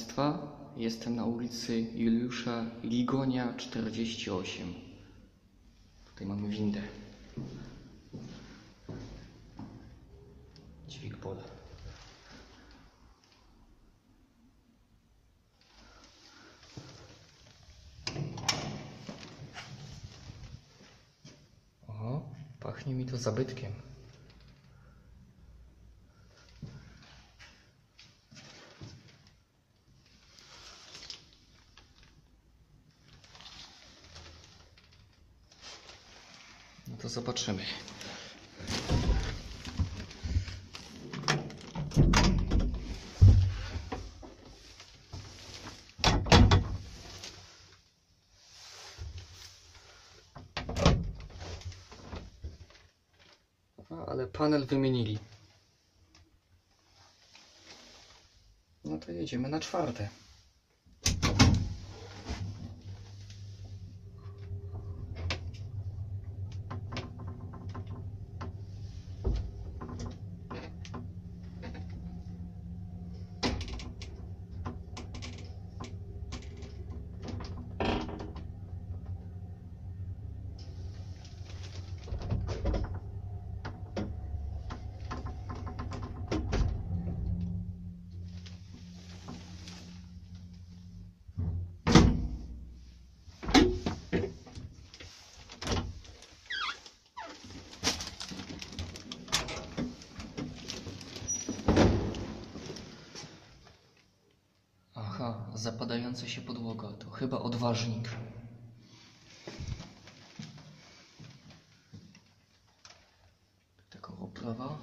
Państwa. Jestem na ulicy Juliusza Ligonia 48. Tutaj mamy windę. Dźwig pola. O, pachnie mi to zabytkiem. Zobaczymy. Ale panel wymienili. No to jedziemy na czwarte. Zapadająca się podłoga. To chyba odważnik. Taka oprawa.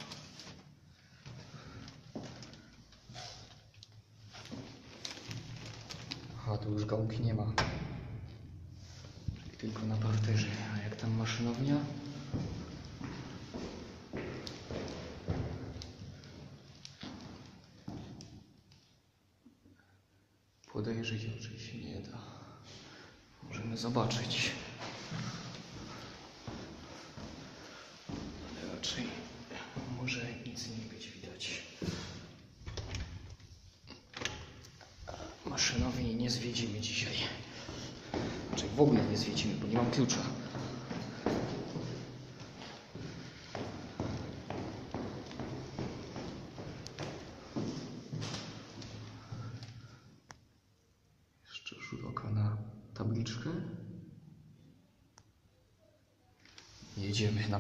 Aha, tu już gałki nie ma. Tylko na parterze. A jak tam maszynownia? Podejrzeć oczywiście nie da. Możemy zobaczyć. Ale raczej może nic nie być widać. Maszynowi nie zwiedzimy dzisiaj. Znaczy w ogóle nie zwiedzimy, bo nie mam klucza. Jeszcze rzut oka na tabliczkę. Jedziemy na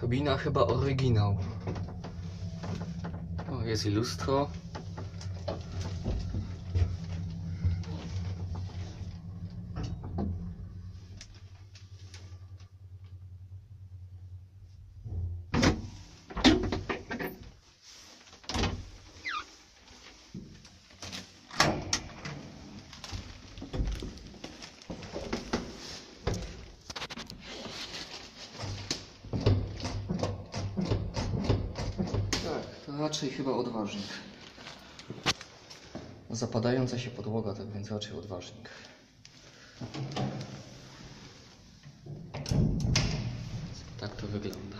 Kabina chyba oryginał. O, jest i lustro. Tak, to raczej chyba odważnik. Zapadająca się podłoga, tak więc raczej odważnik. Tak to wygląda.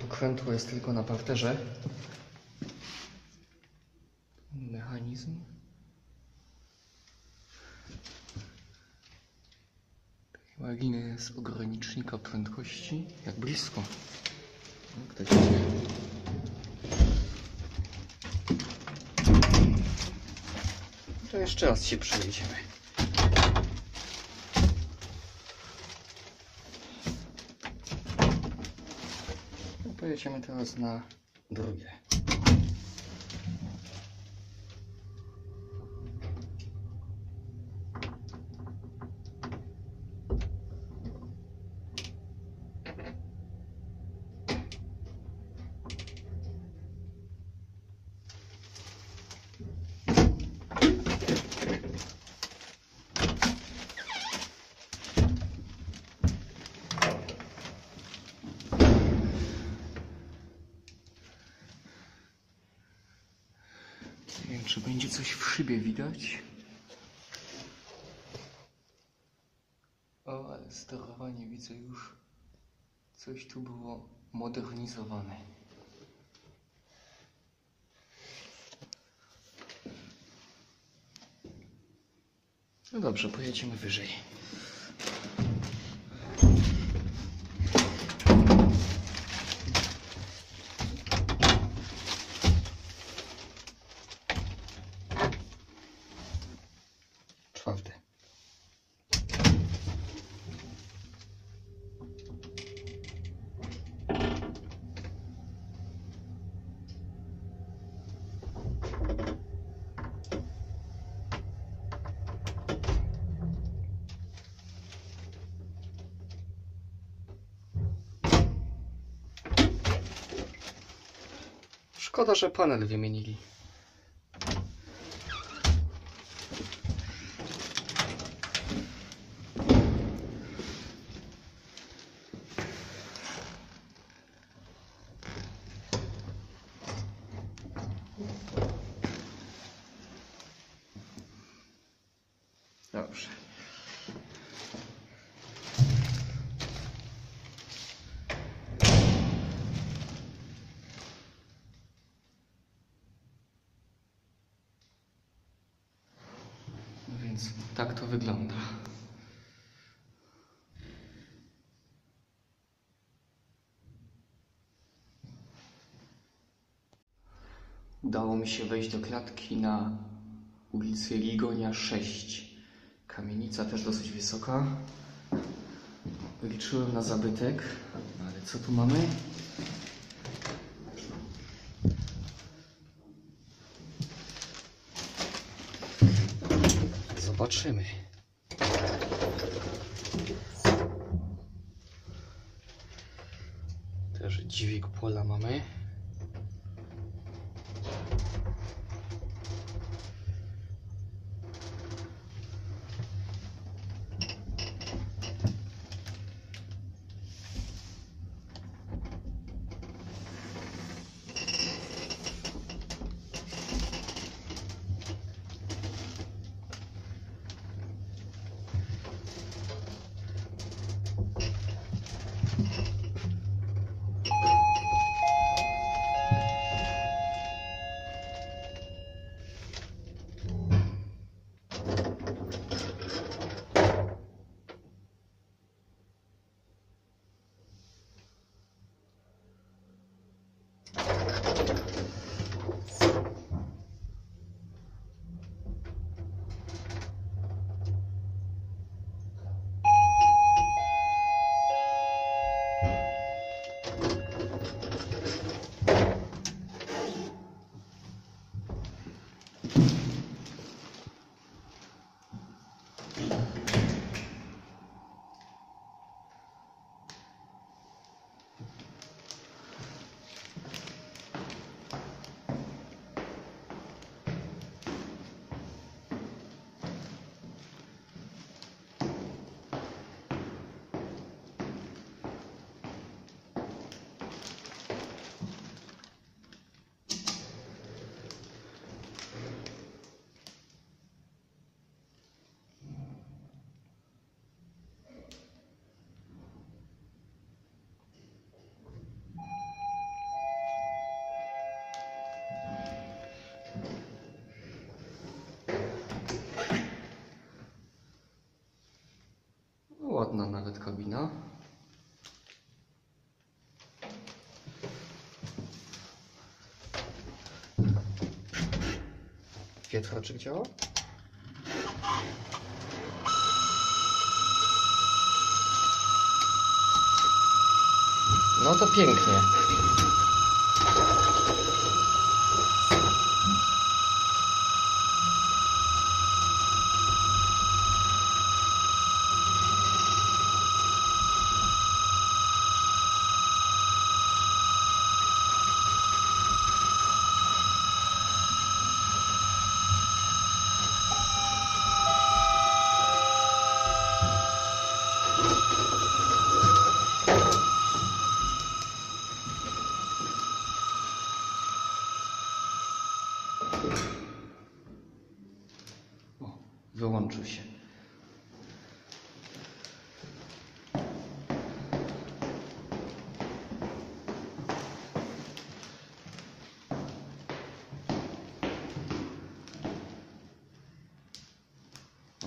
Pokrętło jest tylko na parterze. Mechanizm. Marginy z ogranicznika prędkości. Jak blisko. No, ktoś. To jeszcze raz się przejedziemy. No, pojedziemy teraz na drugie. Czy będzie coś w szybie widać. O, ale sterowanie widzę już. Coś tu było modernizowane. No dobrze, pojedziemy wyżej. Czwarte. Szkoda, że panel wymienili. Dobrze. No więc tak to wygląda. Udało mi się wejść do klatki na ulicy Ligonia 6. Kamienica też dosyć wysoka. Liczyłem na zabytek, ale co tu mamy? Zobaczymy. Też dźwig pola mamy. Nawet kabina. Wiatraczek działa? No to pięknie. O, wyłączył się.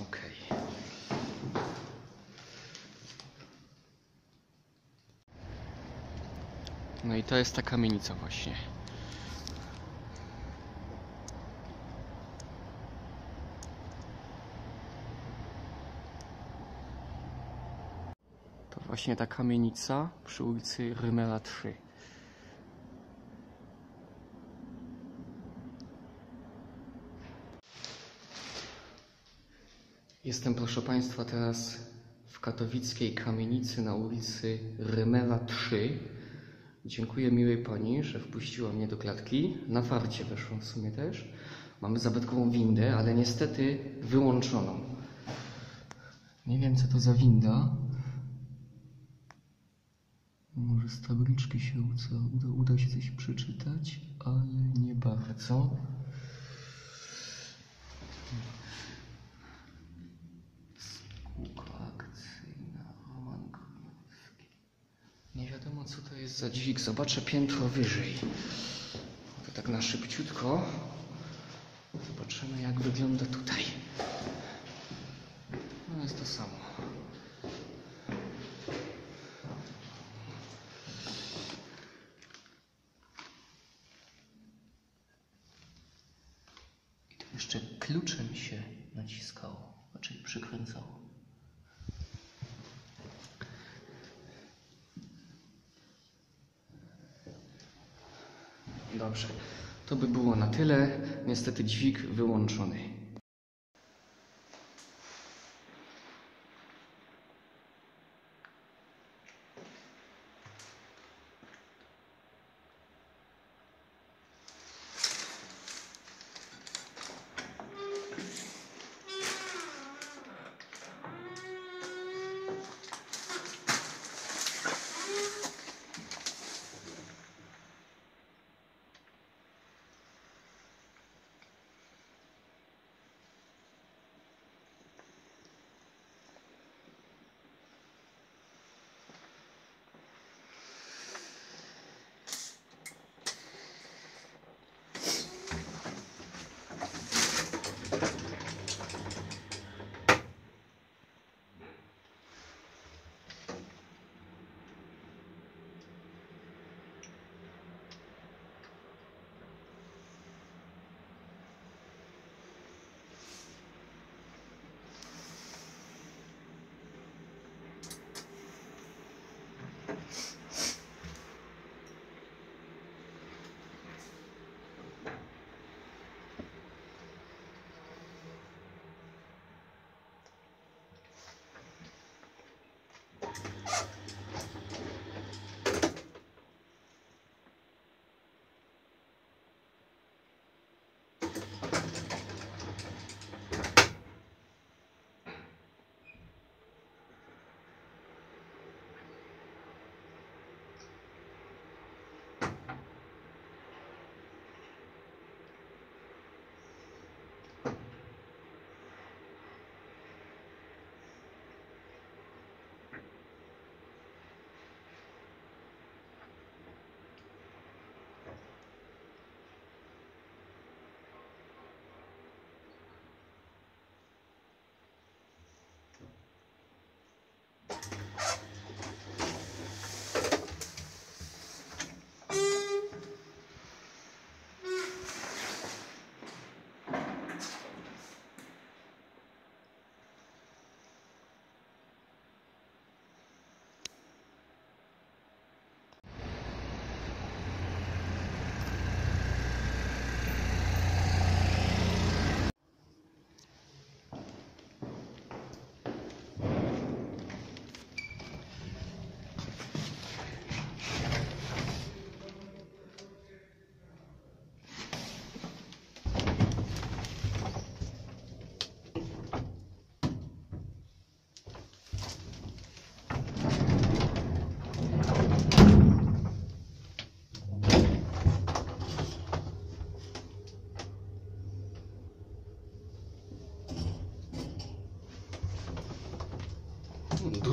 Okej. No i to jest ta kamienica właśnie. To właśnie ta kamienica przy ulicy Rymela 3. Jestem, proszę Państwa, teraz w katowickiej kamienicy na ulicy Rymela 3. Dziękuję miłej Pani, że wpuściła mnie do klatki. Na farcie weszłam w sumie też. Mamy zabytkową windę, ale niestety wyłączoną. Nie wiem, co to za winda. Może z tabliczki się uda, uda, się coś przeczytać, ale nie bardzo. Co to jest za dźwig. Zobaczę piętro wyżej. To tak na szybciutko. Zobaczymy, jak wygląda tutaj. No jest to samo. I tu jeszcze kluczem się naciskało, czyli przykręcało. Dobrze, to by było na tyle. Niestety dźwig wyłączony.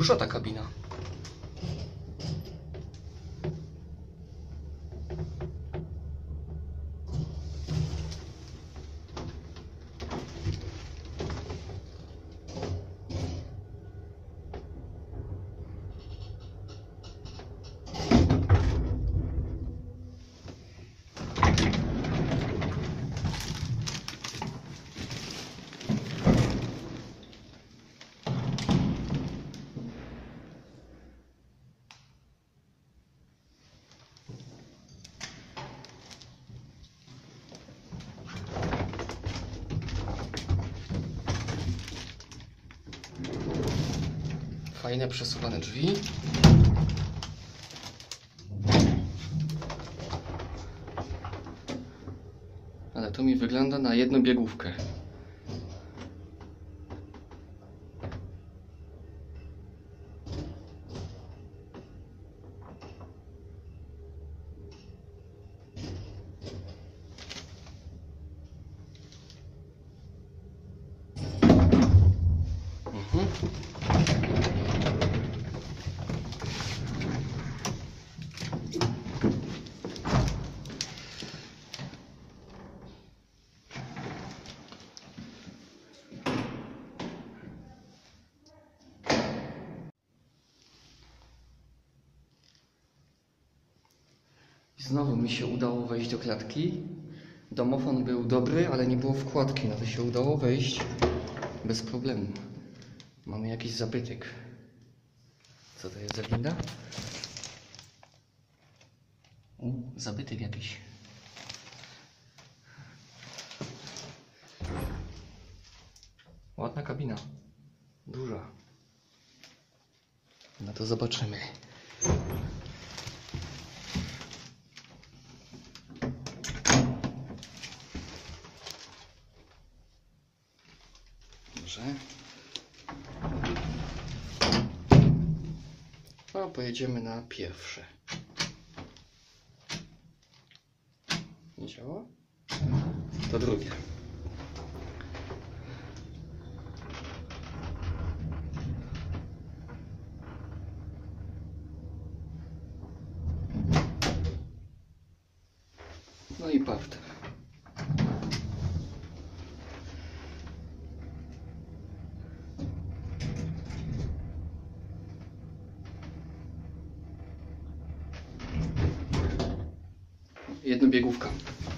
Duża ta kabina. Fajne przesuwane drzwi. Ale to mi wygląda na jedną biegówkę. Znowu mi się udało wejść do klatki. Domofon był dobry, ale nie było wkładki. No to się udało wejść bez problemu. Mamy jakiś zabytek. Co to jest za winda? U, zabytek jakiś. Ładna kabina. Duża. No to zobaczymy. Dobrze. No, pojedziemy na pierwsze. Nie działa? To drugie. No i parter. 恐怖感。